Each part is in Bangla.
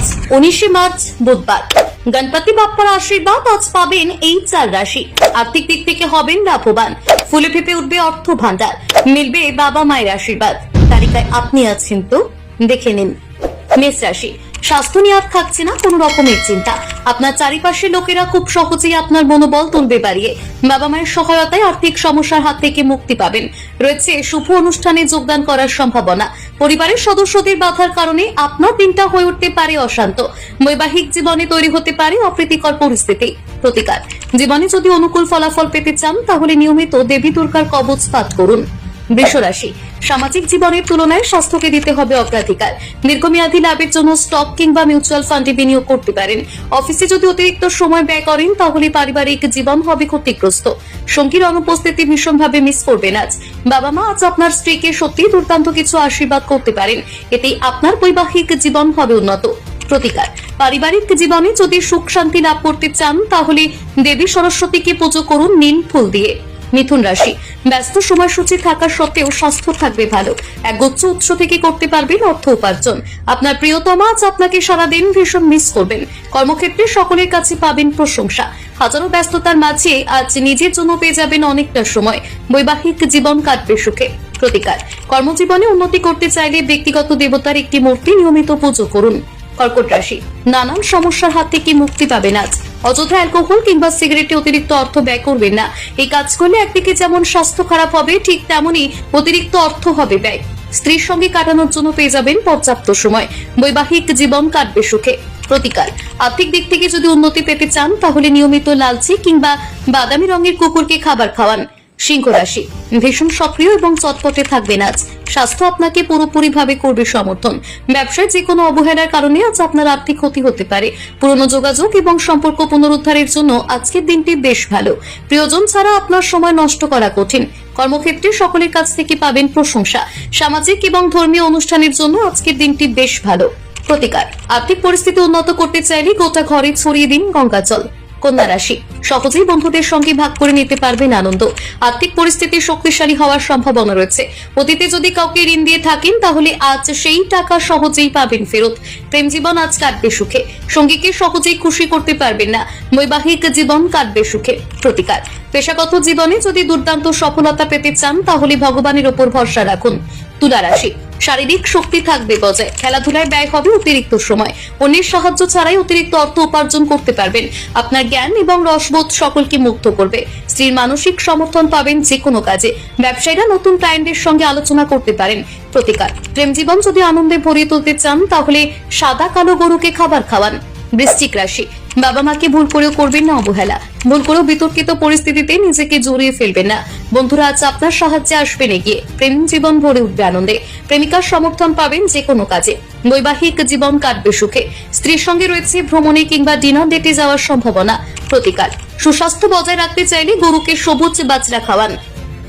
আজ উনিশে মার্চ, বুধবার। গণপতি বাপ্পার আশীর্বাদ আজ পাবেন এই চার রাশি। আর্থিক দিক থেকে হবেন লাভবান। ফুলে ফেপে উঠবে অর্থ ভান্ডার মিলবে বাবা মায়ের আশীর্বাদ। তালিকায় আপনি আছেন তো? দেখে নিন। মেষ রাশি। স্বাস্থ্য নিয়ে আর থাকছে না কোনো রকমের চিন্তা। আপনার চারিপাশের লোকেরা খুব সহজেই আপনার মনোবল তুলবে বাড়িয়ে। বাবা মায়ের সহায়তায় আর্থিক সমস্যার হাত থেকে মুক্তি পাবেন। রয়েছে শুভ অনুষ্ঠানে যোগদান করার সম্ভাবনা। পরিবারের সদস্যদের বাধার কারণে আপনার দিনটা হয়ে উঠতে পারে অশান্ত। বৈবাহিক জীবনে তৈরি হতে পারে অপ্রীতিকর পরিস্থিতি। প্রতিকার। জীবনে যদি অনুকূল ফলাফল পেতে চান, তাহলে নিয়মিত দেবী দুর্গার কবচ পাঠ করুন। বৃষরাশি সামাজিক জীবনের তুলনায় স্বাস্থ্যকে দিতে হবে অগ্রাধিকার। দীর্ঘমেয়াদী লাভের জন্য স্টক কিংবা মিউচুয়াল ফান্ডে বিনিয়োগ করতে পারেন। অফিসে যদি অতিরিক্ত সময় ব্যয় করেন, তাহলে পারিবারিক জীবন হবে ক্ষতিগ্রস্ত। সঙ্গীর অনুপস্থিতি ভীষণভাবে মিস করবেন আজ। বাবা মা আজ আপনার স্ত্রীকে সত্যি দুর্দান্ত কিছু আশীর্বাদ করতে পারেন। এতেই আপনার বৈবাহিক জীবন হবে উন্নত। প্রতিকার। পারিবারিক জীবনে যদি সুখ শান্তি লাভ করতে চান, তাহলে দেবী সরস্বতীকে পুজো করুন নীল ফুল দিয়ে। মিথুন রাশি। ব্যস্ত সময়সূচি থাকা সত্ত্বেও স্বাস্থ্য থাকবে ভালো। একগুচ্ছ উৎস থেকে করতে পারবেন অর্থ উপার্জন। আপনার প্রিয়তমা আজ আপনাকে সারাদিন ভীষণ মিস করবেন। কর্মক্ষেত্রে সকলের কাছে পাবেন প্রশংসা। হাজারো ব্যস্ততার মাঝে আজ নিজের জন্য পেয়ে যাবেন অনেকটা সময়। বৈবাহিক জীবন কাটবে সুখে। প্রতিকার। কর্মজীবনে উন্নতি করতে চাইলে ব্যক্তিগত দেবতার একটি মূর্তি নিয়মিত পুজো করুন। কর্কট রাশি। নানান সমস্যার হাত থেকে মুক্তি পাবেন আজ। অযথা অ্যালকোহল কিংবা সিগারেটে অতিরিক্ত অর্থ ব্যয় করবেন না। এই কাজ করলে একদিকে যেমন স্বাস্থ্য খারাপ হবে, ঠিক তেমনই অতিরিক্ত অর্থ হবে ব্যয়। স্ত্রীর সঙ্গে কাটানোর জন্য পেয়ে যাবেন পর্যাপ্ত সময়। বৈবাহিক জীবন কাটবে সুখে। প্রতিকার। আর্থিক দিক থেকে যদি উন্নতি পেতে চান, তাহলে নিয়মিত লালচে কিংবা বাদামি রঙের কুকুরকে খাবার খাওয়ান। সিংহ রাশি। ভীষণ সক্রিয় এবং চটপটে থাকবেন আজ। স্বাস্থ্য আপনাকে পুরোপুরিভাবে করবে সমর্থন। ব্যবসায় যে কোনো অবহেলার কারণে আজ আপনার আর্থিক ক্ষতি হতে পারে। পুরনো যোগাযোগ এবং সম্পর্ক পুনরুদ্ধারের জন্য আজকের দিনটি বেশ ভালো। প্রিয়জন ছাড়া আপনার সময় নষ্ট করা কঠিন। কর্মক্ষেত্রে সকলের কাছ থেকে পাবেন প্রশংসা। সামাজিক এবং ধর্মীয় অনুষ্ঠানের জন্য আজকের দিনটি বেশ ভালো। প্রতিকার। আর্থিক পরিস্থিতি উন্নত করতে চাইলে গোটা ঘরে ছড়িয়ে দিন গঙ্গাজল। কন্যা রাশি। সহজেই বন্ধুদের সঙ্গে ভাগ করে নিতে পারবেন আনন্দ। আর্থিক পরিস্থিতি শক্তিশালী হওয়ার সম্ভাবনা রয়েছে। অতীতে যদি কাউকে ঋণ দিয়ে থাকেন, তাহলে আজ সেই টাকা সহজেই পাবেন ফেরত। প্রেম জীবন আজ কাটবে সুখে। সঙ্গীকে সহজেই খুশি করতে পারবেন না। বৈবাহিক জীবন কাটবে সুখে। প্রতিকার। পেশাগত জীবনে যদি দুর্দান্ত সফলতা পেতে চান, তাহলে ভগবানের ওপর ভরসা রাখুন। তুলা রাশি। শারীরিক শক্তি থাকবে বজায় খেলাধুলায় ব্যয় হবে অতিরিক্ত সময়। অন্যের সাহায্য ছাড়াই অতিরিক্ত অর্থ উপার্জন করতে পারবেন। আপনার জ্ঞান এবং রসবোধ সকলকে মুক্ত করবে। স্ত্রীর মানসিক সমর্থন পাবেন যে কোনো কাজে। ব্যবসায়ীরা নতুন ক্লায়েন্টের সঙ্গে আলোচনা করতে পারেন। প্রতিকার। প্রেম জীবন যদি আনন্দে ভরিয়ে তুলতে চান, তাহলে সাদা কালো গরুকে খাবার খাওয়ান। বৃশ্চিক রাশি। বাবা মাকে ভুল করেও করবেন না অবহেলা। ভুল করেও বিতর্কিত পরিস্থিতিতে নিজেকে জড়িয়ে ফেলবেন না। বন্ধুরা, আজ আপনার সাহায্যে আসবেন এগিয়ে প্রেম জীবন ভরে উঠবে আনন্দে। প্রেমিকার সমর্থন পাবেন যে কোনো কাজে। বৈবাহিক জীবন কাটবে সুখে। স্ত্রীর সঙ্গে রয়েছে ভ্রমণে কিংবা ডিনার ডেটে যাওয়ার সম্ভাবনা প্রতিকার। সুস্বাস্থ্য বজায় রাখতে চাইলে গরুকে সবুজ বাজরা খাওয়ান।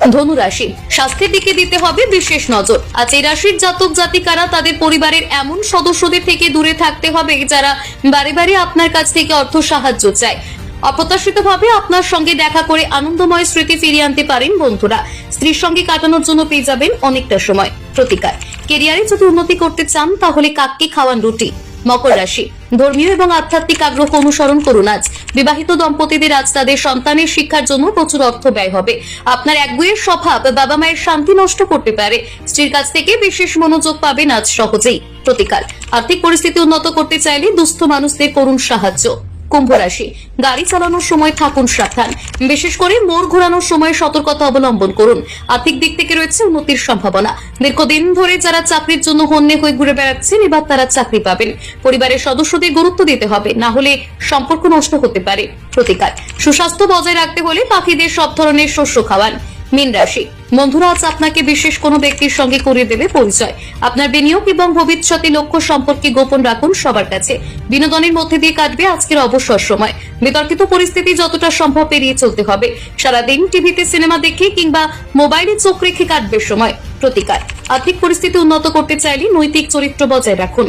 ধনু রাশি। স্বাস্থ্যের দিকে দিতে হবে বিশেষ নজর। আজ এই রাশির জাতক জাতিকারা তাদের পরিবারের এমন সদস্যদের থেকে দূরে থাকতে হবে যারা বারে বারে আপনার কাছ থেকে অর্থ সাহায্য চায়। অপ্রত্যাশিতভাবে আপনার সঙ্গে দেখা করে আনন্দময় স্মৃতি ফিরিয়ে আনতে পারেন বন্ধুরা। স্ত্রীর সঙ্গে কাটানোর জন্য পেয়ে যাবেন অনেকটা সময়। প্রতিকার। কেরিয়ারে যদি উন্নতি করতে চান তাহলে কাককে খাওয়ান রুটি। মকর রাশি। ধর্মীয় এবং আধ্যাত্মিক আগ্রহ অনুসরণ করুন আজ। বিবাহিত দম্পতিদের আজ তাদের সন্তানের শিক্ষার জন্য প্রচুর অর্থ ব্যয় হবে। আপনার একগুয়ের স্বভাব বাবা মায়ের শান্তি নষ্ট করতে পারে। স্ত্রীর কাছ থেকে বিশেষ মনোযোগ পাবেন আজ সহজেই। প্রতিকার। আর্থিক পরিস্থিতি উন্নত করতে চাইলে দুস্থ মানুষদের করুন সাহায্য। কুম্ভ রাশি গাড়ি চালানোর সময় থাকুন সাবধান। বিশেষ করে মোড় ঘোরানোর সময় সতর্কতা অবলম্বন করুন। আর্থিক দিক থেকে রয়েছে উন্নতির সম্ভাবনা। দীর্ঘদিন ধরে যারা চাকরির জন্য হন্যে হয়ে ঘুরে বেড়াচ্ছেন, এবার তারা চাকরি পাবেন। পরিবারের সদস্যদের গুরুত্ব দিতে হবে, না হলে সম্পর্ক নষ্ট হতে পারে। প্রতিকার। সুস্বাস্থ্য বজায় রাখতে হলে পাখিদের সব ধরনের শস্য খাওয়ান। মীন রাশি। বন্ধুরা আজ আপনাকে বিশেষ কোনো ব্যক্তির সঙ্গে করিয়ে দেবে পরিচয়। আপনার বিনিয়োগ এবং ভবিষ্যতে লক্ষ্য সম্পর্কে গোপন রাখুন সবার কাছে। বিনোদনের মধ্যে দিয়ে কাটবে আজকের অবসর সময়। বিতর্কিত পরিস্থিতি যতটা সম্ভব এড়িয়ে চলতে হবে। সারাদিন টিভিতে সিনেমা দেখে কিংবা মোবাইলে চোখ রেখে কাটবে সময় প্রতিকার। আর্থিক পরিস্থিতি উন্নত করতে চাইলে নৈতিক চরিত্র বজায় রাখুন।